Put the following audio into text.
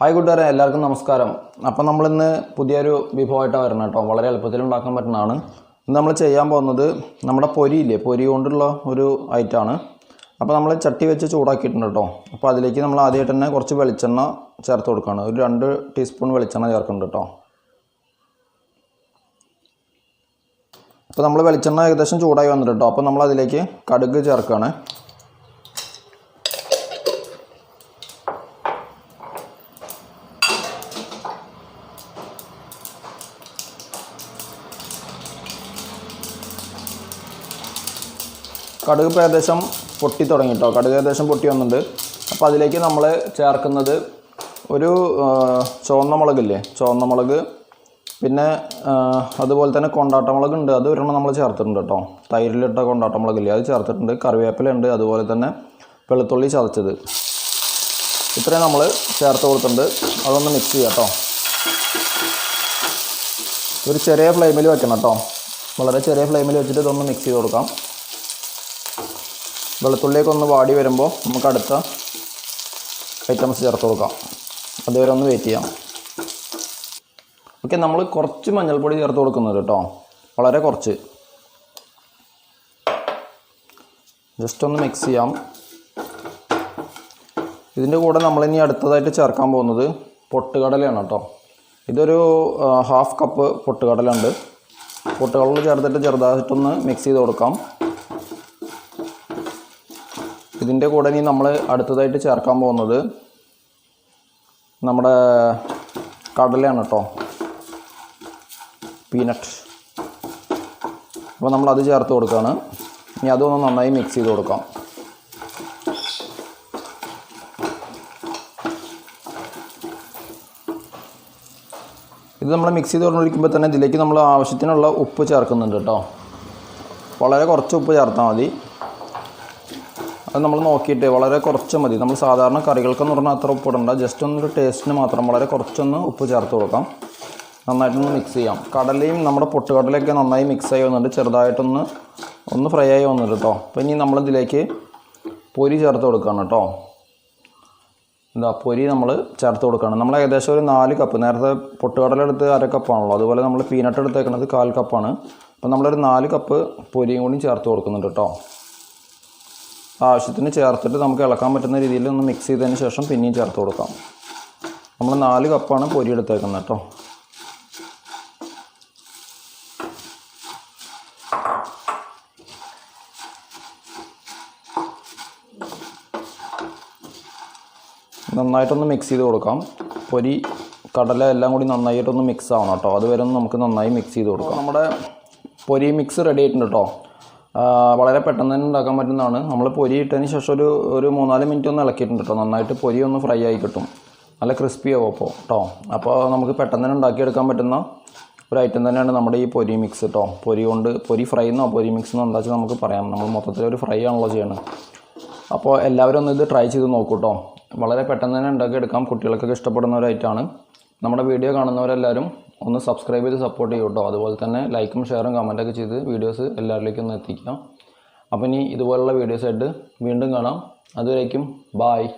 Hi കൂട്ടുകാരെ എല്ലാവർക്കും നമസ്കാരം. അപ്പം നമ്മളിന്ന് പുതിയൊരു വിഭവമായിട്ടാണ് വരുന്നത് കേട്ടോ. വളരെ എളുപ്പത്തിൽ ഉണ്ടാക്കാൻ പറ്റുന്നതാണ്. ഇന്ന് നമ്മൾ ചെയ്യാൻ പോകുന്നത് നമ്മുടെ പൊരിയില്ലേ പൊരി കൊണ്ടുള്ള ഒരു ഐറ്റമാണ് അപ്പോൾ നമ്മൾ ചട്ടി വെച്ച് ചൂടാക്കിയിട്ടുണ്ട് കേട്ടോ. അപ്പോൾ അതിലേക്ക് നമ്മൾ ആദ്യമായിട്ട് തന്നെ കുറച്ച് വെളിച്ചെണ്ണ ചേർത്ത് കൊടുക്കുകയാണ്. ഒരു രണ്ട് ടീസ്പൂൺ വെളിച്ചെണ്ണ ചേർക്കുന്നുണ്ട് കേട്ടോ. അപ്പോൾ നമ്മൾ വെളിച്ചെണ്ണ ഏകദേശം ചൂടായി വന്നിട്ട് കേട്ടോ. അപ്പോൾ നമ്മൾ അതിലേക്ക് കടുക് ചേർക്കുകയാണ്. കടുക് ഏകദേശം പൊട്ടി തുടങ്ങി കേട്ടോ കടുക് ഏകദേശം പൊട്ടി വന്നിട്ടുണ്ട്. അപ്പോൾ അതിലേക്ക് നമ്മൾ ചേർക്കുന്നത് ഒരു ചുവന്ന മുളകില്ലേ? ചുവന്ന മുളക് പിന്നെ അതുപോലെ തന്നെ കൊണ്ടാട്ട മുളക് ഉണ്ട്. അത് ഒരെണ്ണം നമ്മൾ ചേർത്തിട്ടുണ്ട് കേട്ടോ തൈരിലിട്ട കൊണ്ടാട്ട മുളകില്ലേ? അത് ചേർത്തിട്ടുണ്ട്. കറിവേപ്പില ഉണ്ട്. അതുപോലെ തന്നെ വെളുത്തുള്ളി ചതച്ചത്. ഇത്രയും നമ്മൾ ചേർത്ത് കൊടുത്തിട്ടുണ്ട്. അതൊന്ന് മിക്സ് ചെയ്യാം കേട്ടോ ഒരു ചെറിയ ഫ്ലെയിമിൽ വെക്കണം കേട്ടോ വളരെ ചെറിയ ഫ്ലെയിമിൽ വെച്ചിട്ട് ഇതൊന്ന് മിക്സ് ചെയ്ത് കൊടുക്കാം. വെളുത്തുള്ളിയൊക്കെ ഒന്ന് വാടി വരുമ്പോൾ നമുക്ക് അടുത്ത ഐറ്റംസ് ചേർത്ത് കൊടുക്കാം. അതുവരെ ഒന്ന് വെയിറ്റ് ചെയ്യാം. ഓക്കെ നമ്മൾ കുറച്ച് മഞ്ഞൾപ്പൊടി ചേർത്ത് കൊടുക്കുന്നത് കേട്ടോ. വളരെ കുറച്ച്. ജസ്റ്റ് ഒന്ന് മിക്സ് ചെയ്യാം. ഇതിന്റെ കൂടെ നമ്മളിനി അടുത്തതായിട്ട് ചേർക്കാൻ പോകുന്നത് പൊട്ടുകടലയാണ് കേട്ടോ. ഇതൊരു ഹാഫ് കപ്പ് പൊട്ടുകടലുണ്ട് പൊട്ടുകടൽ ചേർത്തിട്ട് ചെറുതായിട്ടൊന്ന് മിക്സ് ചെയ്ത് കൊടുക്കാം. ഇതിന്റെ കൂടെ ഇനി നമ്മൾ അടുത്തതായിട്ട് ചേർക്കാൻ പോകുന്നത് നമ്മുടെ കടലയാണ് കേട്ടോ പീനട്ട് അപ്പോൾ നമ്മൾ അത് ചേർത്ത് കൊടുക്കുകയാണ് ഇനി അതൊന്ന് നന്നായി മിക്സ് ചെയ്ത് കൊടുക്കാം. ഇത് നമ്മൾ മിക്സ് ചെയ്ത് കൊണ്ടിരിക്കുമ്പോൾ തന്നെ ഇതിലേക്ക് നമ്മൾ ആവശ്യത്തിനുള്ള ഉപ്പ് ചേർക്കുന്നുണ്ട് കേട്ടോ വളരെ കുറച്ച് ഉപ്പ് ചേർത്താൽ മതി. നമ്മൾ നോക്കിയിട്ട് വളരെ കുറച്ച് മതി. നമ്മൾ സാധാരണ കറികൾക്കെന്ന് പറഞ്ഞാൽ അത്ര ഉപ്പ് ഇടണ്ട. ജസ്റ്റ് ഒന്നൊരു ടേസ്റ്റിന് മാത്രം വളരെ കുറച്ചൊന്ന് ഉപ്പ് ചേർത്ത് കൊടുക്കാം. നന്നായിട്ടൊന്ന് മിക്സ് ചെയ്യാം. കടലയും നമ്മുടെ പൊട്ടുകടലയൊക്കെ നന്നായി മിക്സ് ആയി വന്നിട്ട് ചെറുതായിട്ടൊന്ന് ഒന്ന് ഫ്രൈ ആയി വന്നിട്ട് കേട്ടോ അപ്പോൾ ഇനി നമ്മളിതിലേക്ക് പൊരി ചേർത്ത് കൊടുക്കുകയാണ് കേട്ടോ എന്താ പൊരി നമ്മൾ ചേർത്ത് കൊടുക്കുകയാണ് നമ്മൾ ഏകദേശം ഒരു നാല് കപ്പ് നേരത്തെ പൊട്ടുകടല എടുത്ത് അര കപ്പാണല്ലോ അതുപോലെ നമ്മൾ പീനട്ട് എടുത്തേക്കുന്നത് കാൽ കപ്പാണ് അപ്പോൾ നമ്മളൊരു നാല് കപ്പ് പൊരിയും കൂടി ചേർത്ത് കൊടുക്കുന്നുണ്ട് കേട്ടോ ആവശ്യത്തിന് ചേർത്തിട്ട് നമുക്ക് ഇളക്കാൻ പറ്റുന്ന രീതിയിൽ ഒന്ന് മിക്സ് ചെയ്തതിന് ശേഷം പിന്നെയും ചേർത്ത് കൊടുക്കാം. നമ്മൾ നാല് കപ്പാണ് പൊരി എടുത്തേക്കുന്നത് കേട്ടോ. നന്നായിട്ടൊന്ന് മിക്സ് ചെയ്ത് കൊടുക്കാം. പൊരി കടല എല്ലാം കൂടി നന്നായിട്ടൊന്ന് മിക്സ് ആവണം കേട്ടോ. അതുവരെ നമുക്ക് നന്നായി മിക്സ് ചെയ്ത് കൊടുക്കാം. നമ്മുടെ പൊരി മിക്സ് റെഡി ആയിട്ടുണ്ട് കേട്ടോ. വളരെ പെട്ടെന്ന് തന്നെ ഉണ്ടാക്കാൻ പറ്റുന്നതാണ്. നമ്മൾ പൊരി ഇട്ടതിന് ശേഷം ഒരു ഒരു മൂന്നാൽ മിനിറ്റ് ഒന്ന് ഇളക്കിയിട്ടുണ്ട് കേട്ടോ നന്നായിട്ട് പൊരി ഒന്ന് ഫ്രൈ ആയി കിട്ടും. നല്ല ക്രിസ്പി ആവും അപ്പോൾ കേട്ടോ അപ്പോൾ നമുക്ക് പെട്ടെന്ന് തന്നെ ഉണ്ടാക്കിയെടുക്കാൻ പറ്റുന്ന ഒരു ഐറ്റം തന്നെയാണ് നമ്മുടെ ഈ പൊരി മിക്സ് കേട്ടോ പൊരി കൊണ്ട് പൊരി ഫ്രൈ എന്നോ പൊരി മിക്സ് എന്നോ എന്താ വെച്ചാൽ നമുക്ക് പറയാം. നമ്മൾ മൊത്തത്തിൽ ഒരു ഫ്രൈ ആണല്ലോ ചെയ്യണത് അപ്പോൾ എല്ലാവരും ഒന്ന് ഇത് ട്രൈ ചെയ്ത് നോക്കൂ കേട്ടോ വളരെ പെട്ടെന്ന് തന്നെ ഉണ്ടാക്കിയെടുക്കാം. കുട്ടികൾക്കൊക്കെ ഇഷ്ടപ്പെടുന്ന ഒരു ഐറ്റമാണ് നമ്മുടെ വീഡിയോ കാണുന്നവരെല്ലാവരും ഒന്ന് സബ്സ്ക്രൈബ് ചെയ്ത് സപ്പോർട്ട് ചെയ്യൂ കേട്ടോ അതുപോലെ തന്നെ ലൈക്കും ഷെയറും കമന്റൊക്കെ ചെയ്ത് വീഡിയോസ് എല്ലാവരിലേക്കും ഒന്ന് എത്തിക്കാം. അപ്പം ഇനി ഇതുപോലുള്ള വീഡിയോസായിട്ട് വീണ്ടും കാണാം. അതുവരേക്കും ബായ്